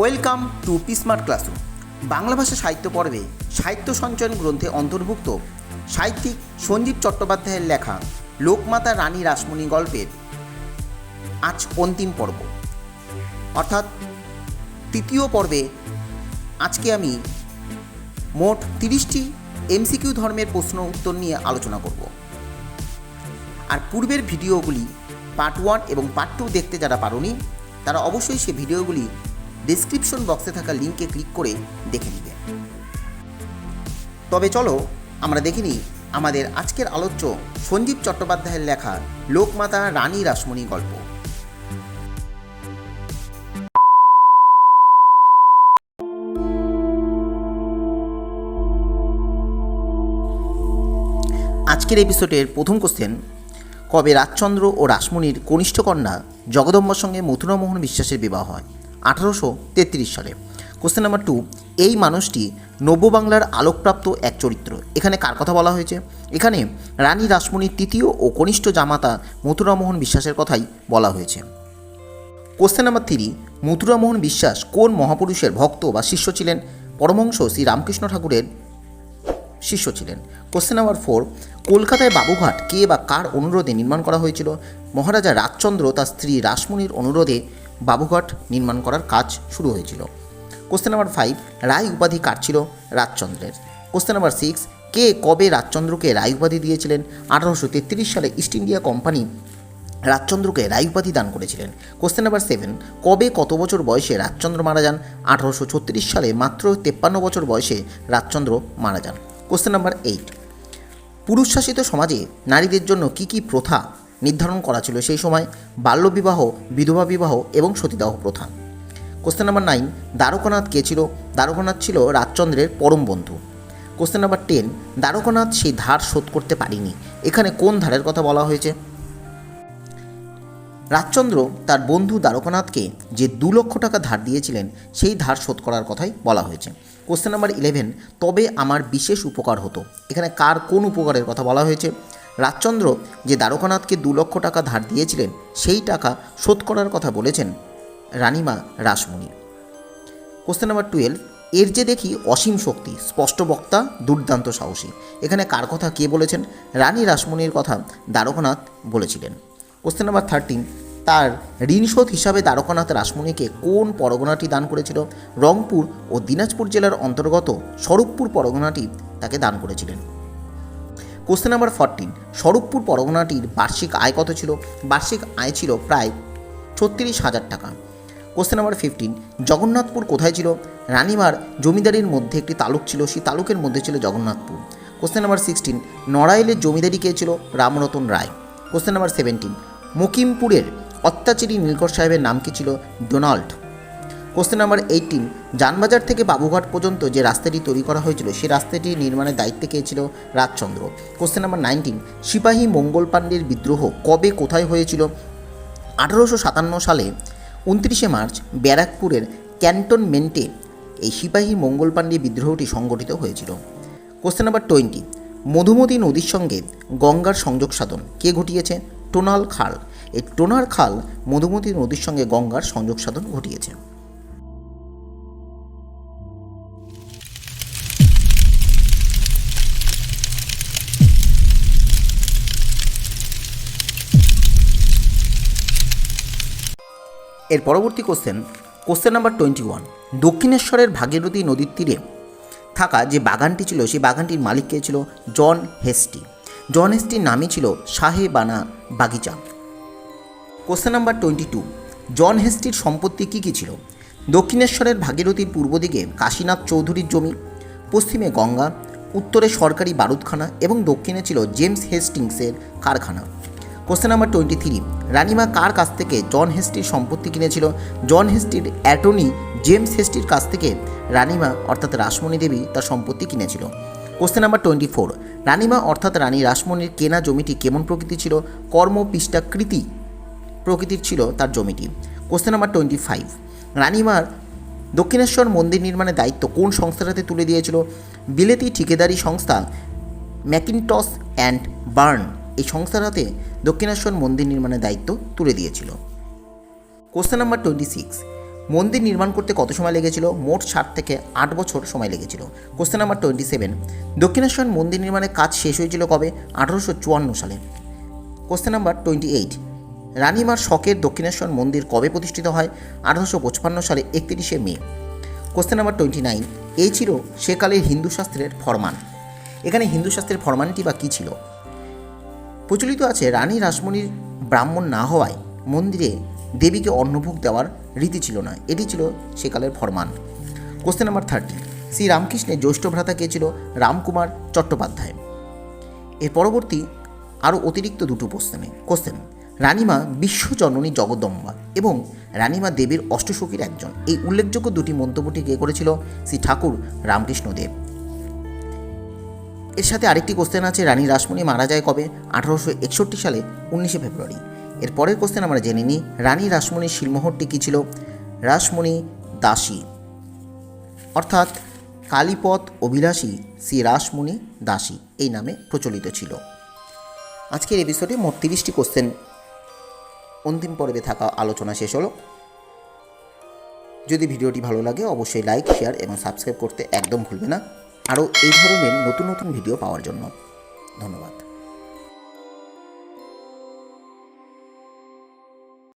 Welcome to পিসমার্ট classroom. Bangla ভাষা সাহিত্য পর্বে সাহিত্য সঞ্চয়ন গ্রন্থে অন্তর্ভুক্ত সাহিত্যিক সঞ্জীব চট্টোপাধ্যায়ের লেখা লোকমাতা রানী রাসমণি গল্পের আজ অন্তিম পর্ব। অর্থাৎ তৃতীয় পর্বে আজকে আমি মোট তিরিশটি এমসিকিউ ধর্মের প্রশ্ন উত্তর নিয়ে আলোচনা করব। আর পূর্বের ভিডিওগুলি পার্ট ওয়ান এবং পার্ট টু দেখতে যারা পারোনি, তারা অবশ্যই সে ভিডিওগুলি ডিসক্রিপশন বক্সে থাকা লিঙ্কে ক্লিক করে দেখে নিবে। তবে চলো, আমরা দেখে নিই আমাদের আজকের আলোচ্য সঞ্জীব চট্টোপাধ্যায়ের লেখা লোকমাতা রানী রাসমণি গল্প। আজকের এপিসোডের প্রথম কোশ্চেন কবে রাজচন্দ্র ও রাসমণির কনিষ্ঠ কন্যা জগদম্বার সঙ্গে মথুরামোহন বিশ্বাসের বিবাহ হয়? আঠারোশো তেত্রিশ সালে। কোশ্চেন নাম্বার টু এই মানুষটি নব্যবাংলার আলোকপ্রাপ্ত এক চরিত্র। এখানে কার কথা বলা হয়েছে? এখানে রানী রাসমণির তৃতীয় ও কনিষ্ঠ জামাতা মথুরামোহন বিশ্বাসের কথাই বলা হয়েছে। কোশ্চেন নাম্বার থ্রি মথুরামোহন বিশ্বাস কোন মহাপুরুষের ভক্ত বা শিষ্য ছিলেন? পরমংশ শ্রী রামকৃষ্ণ ঠাকুরের শিষ্য ছিলেন। কোশ্চেন নাম্বার ফোর কলকাতায় বাবুঘাট কে বা কার অনুরোধে নির্মাণ করা হয়েছিল? মহারাজা রাজচন্দ্র তার স্ত্রী রাসমণির অনুরোধে বাবুঘাট নির্মাণ করার কাজ শুরু হয়েছিল। কোশ্চেন নাম্বার ফাইভ রায় উপাধি কার ছিল? রাজচন্দ্রের। কোশ্চেন নাম্বার সিক্স কে কবে রাজচন্দ্রকে রায় উপাধি দিয়েছিলেন? আঠারোশো তেত্রিশ সালে ইস্ট ইন্ডিয়া কোম্পানি রাজচন্দ্রকে রায় উপাধি দান করেছিলেন। কোশ্চেন নাম্বার সেভেন কবে কত বছর বয়সে রাজচন্দ্র মারা যান? আঠারোশো ছত্রিশ সালে মাত্র তেপ্পান্ন বছর বয়সে রাজচন্দ্র মারা যান। কোশ্চেন নাম্বার এইট পুরুষ শাসিত সমাজে নারীদের জন্য কি কি প্রথা নির্ধারণ করা ছিল সেই সময় বাল্যবিবাহ, বিধবা বিবাহ এবং সতীদাহ প্রথা। কোশ্চেন নাম্বার নাইন দ্বারকানাথ কে ছিল? দ্বারকানাথ ছিল রাজচন্দ্রের পরম বন্ধু। কোশ্চেন নাম্বার টেন দ্বারকানাথ সেই ধার শোধ করতে পারিনি। এখানে কোন ধারের কথা বলা হয়েছে? রাজচন্দ্র তার বন্ধু দ্বারকানাথকে যে দু লক্ষ টাকা ধার দিয়েছিলেন, সেই ধার শোধ করার কথাই বলা হয়েছে। কোশ্চেন নাম্বার ইলেভেন তবে আমার বিশেষ উপকার হতো। এখানে কার কোন উপকারের কথা বলা হয়েছে? রাজচন্দ্র যে দ্বারকানাথকে দু লক্ষ টাকা ধার দিয়েছিলেন, সেই টাকা শোধ করার কথা বলেছেন রানীমা রাসমণি। কোশ্চেন নাম্বার টুয়েলভ এর যে দেখি অসীম শক্তি, স্পষ্ট বক্তা, দুর্দান্ত সাহসী। এখানে কার কথা কে বলেছেন? রানী রাসমণির কথা দ্বারকানাথ বলেছিলেন। কোশ্চেন নাম্বার থার্টিন তার ঋণশোধ হিসাবে দ্বারকানাথ রাসমণিকে কোন পরগনাটি দান করেছিল? রংপুর ও দিনাজপুর জেলার অন্তর্গত স্বরূপপুর পরগনাটি তাকে দান করেছিলেন। কোশ্চেন নাম্বার ফরটিন স্বরূপপুর পরগনাটির বার্ষিক আয় কত ছিল? বার্ষিক আয় ছিল প্রায় ছত্রিশ হাজার টাকা। কোশ্চেন নাম্বার ফিফটিন জগন্নাথপুর কোথায় ছিল? রানীমার জমিদারির মধ্যে একটি তালুক ছিল, সেই তালুকের মধ্যে ছিল জগন্নাথপুর। কোশ্চেন নাম্বার সিক্সটিন নড়াইলের জমিদারি কে ছিল? Ramratan Roy. Question number seventeen মুকিমপুরের অত্যাচারী নীলকর সাহেবের নাম কি ছিল? Donald. Question number eighteen Janbazar থেকে বাবুঘাট পর্যন্ত যে রাস্তাটি তৈরি করা হয়েছিল, সেই রাস্তাটি নির্মাণের দায়িত্বে কে ছিল? রাজচন্দ্র। কোশ্চেন নাম্বার নাইনটিন সিপাহী মঙ্গল পাণ্ডের বিদ্রোহ কবে কোথায় হয়েছিল? আঠারোশো সাতান্ন সালে উনত্রিশে মার্চ ব্যারাকপুরের ক্যান্টনমেন্টে এই সিপাহী মঙ্গল পাণ্ডে বিদ্রোহটি সংগঠিত হয়েছিল। কোশ্চেন নাম্বার টোয়েন্টি মধুমতি নদীর সঙ্গে গঙ্গার সংযোগ সাধন কে ঘটিয়েছে? টোনাল খাল। এই টোনার খাল মধুমতি নদীর সঙ্গে গঙ্গার সংযোগ সাধন ঘটিয়েছে। এর পরবর্তী question question number twenty one দক্ষিণেশ্বরের ভাগীরথী নদীর তীরে থাকা যে বাগানটি ছিল, সেই বাগানটির মালিক কে ছিল? জন হেস্টি। জন হেস্টির নামই ছিল শাহে বানা বাগিচা। Question number twenty two John হেস্টির সম্পত্তি কী কী ছিল? দক্ষিণেশ্বরের ভাগীরথীর পূর্ব দিকে কাশীনাথ চৌধুরীর জমি, পশ্চিমে গঙ্গা, উত্তরে সরকারি বারুদখানা এবং দক্ষিণে ছিল জেমস হেস্টিংসের কারখানা। কোশ্চেন নাম্বার টোয়েন্টি থ্রি রানিমা কার কাছ থেকে জন হেস্টির সম্পত্তি কিনেছিল? জন হেস্টির অ্যাটর্নি জেমস হেস্টির কাছ থেকে রানিমা, অর্থাৎ রাসমণি দেবী, তার সম্পত্তি কিনেছিল। কোশ্চেন নাম্বার টোয়েন্টি ফোর রানিমা, অর্থাৎ রানী রাসমণির কেনা জমিটি কেমন প্রকৃতি ছিল? কর্ম পৃষ্ঠাকৃতি প্রকৃতির ছিল তার জমিটি। কোশ্চেন নাম্বার টোয়েন্টি ফাইভ রানিমার দক্ষিণেশ্বর মন্দির নির্মাণের দায়িত্ব কোন সংস্থাটাতে তুলে দিয়েছিল? বিলেতি ঠিকাদারি সংস্থা ম্যাকিনটস অ্যান্ড বার্ন এই সংস্থার হাতে দক্ষিণেশ্বর মন্দির নির্মাণের দায়িত্ব তুলে দিয়েছিল। কোশ্চেন নাম্বার টোয়েন্টি সিক্স মন্দির নির্মাণ করতে কত সময় লেগেছিল? মোট ষাট থেকে আট বছর সময় লেগেছিল। Question number twenty seven Dakshineswar মন্দির নির্মাণের কাজ শেষ হয়েছিল কবে? আঠারোশো চুয়ান্ন সালে। কোশ্চেন নাম্বার টোয়েন্টি এইট রানীমার শখের দক্ষিণেশ্বর মন্দির কবে প্রতিষ্ঠিত হয়? আঠারোশো পঁচপান্ন সালে একত্রিশে May. Question number twenty nine এই ছিল সেকালের হিন্দু শাস্ত্রের ফরমান। এখানে হিন্দু শাস্ত্রের ফরমানটি বা কী ছিল? প্রচলিত আছে রানী রাসমণির ব্রাহ্মণ না হওয়ায় মন্দিরে দেবীকে অন্নভোগ দেওয়ার রীতি ছিল না। এটি ছিল সেকালের ফরমান। কোশ্চেন নাম্বার থার্টি শ্রী রামকৃষ্ণের জ্যৈষ্ঠ ভ্রাতা কে ছিল? রামকুমার চট্টোপাধ্যায়। এর পরবর্তী আরও অতিরিক্ত দুটো প্রশ্নে। কোশ্চেন রানীমা বিশ্বজননী জগদম্বা এবং রানীমা দেবীর অষ্টসখীর একজন। এই উল্লেখযোগ্য দুটি মন্তব্যটি কে করেছিল? শ্রী ঠাকুর রামকৃষ্ণ দেব এর সাথে আরেকটি কোশ্চেন আছে, রানী রাসমণি মারা যায় কবে? আঠারোশো একষট্টি সালে, উনিশে ফেব্রুয়ারি। এর পরের কোশ্চেন আমরা জেনে নিই, রানী রাসমণির শিলমোহরটি কী ছিল? রাসমণি দাসী। অর্থাৎ কালীপথ অভিলাষী শ্রী রাসমণি দাসী, এই নামে প্রচলিত ছিল। আজকের এপিসোডে মোট তিরিশটি কোশ্চেন অন্তিম পর্বে থাকা আলোচনা শেষ হলো। যদি ভিডিওটি ভালো লাগে, অবশ্যই লাইক শেয়ার এবং সাবস্ক্রাইব করতে একদম ভুলবে না। আরও এই ধরনের নতুন নতুন ভিডিও পাওয়ার জন্য। ধন্যবাদ।